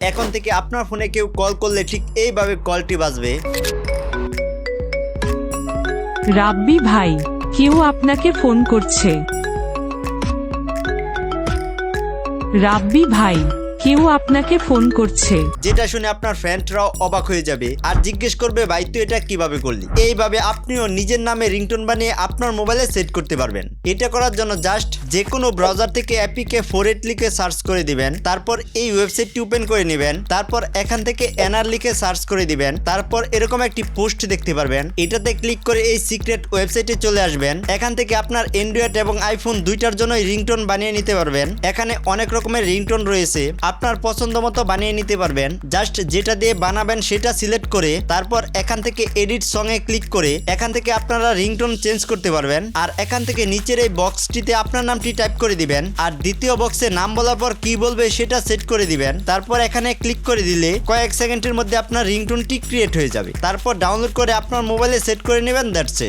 এখন থেকে আপনার ফোনে কেউ কল করলে ঠিক এইভাবে কলটি বাজবে। রাব্বি ভাই, কেউ আপনাকে ফোন করছে। রাব্বি ভাই কেউ আপনাকে ফোন করছে। যেটা শুনে আপনার ফ্রেন্ডরাও অবাক হয়ে যাবে আর জিজ্ঞেস করবে, ভাই, তুই এটা কীভাবে করলি? এইভাবে আপনিও নিজের নামে রিংটোন বানিয়ে আপনার মোবাইলে সেট করতে পারবেন। এটা করার জন্য জাস্ট যে কোনো ব্রাউজার থেকে অ্যাপিকে ফোর এইট লিখে সার্চ করে দিবেন, তারপর এই ওয়েবসাইটটি ওপেন করে নেবেন, তারপর এখান থেকে এনআর লিখে সার্চ করে দিবেন, তারপর এরকম একটি পোস্ট দেখতে পারবেন। এটাতে ক্লিক করে এই সিক্রেট ওয়েবসাইটে চলে আসবেন। এখান থেকে আপনার অ্যান্ড্রয়েড এবং আইফোন দুইটার জন্যই রিংটোন বানিয়ে নিতে পারবেন। এখানে অনেক রকমের রিংটোন রয়েছে। আপনার পছন্দ মতো বানিয়ে নিতে পারবেন। জাস্ট যেটা দিয়ে বানাবেন সেটা সিলেক্ট করে তারপর এখান থেকে এডিট সং এ ক্লিক করে এখান থেকে আপনারা রিংটোন চেঞ্জ করতে পারবেন। আর এখান থেকে নিচের এই বক্সটিতে আপনার নামটি টাইপ করে দিবেন। আর দ্বিতীয় বক্সে নাম বলার পর কি বলবে সেটা সেট করে দিবেন। তারপর এখানে ক্লিক করে দিলে কয়েক সেকেন্ডের মধ্যে আপনার রিংটোনটি ক্রিয়েট হয়ে যাবে। তারপর ডাউনলোড করে আপনার মোবাইলে সেট করে নেবেন দ্যাটস ইট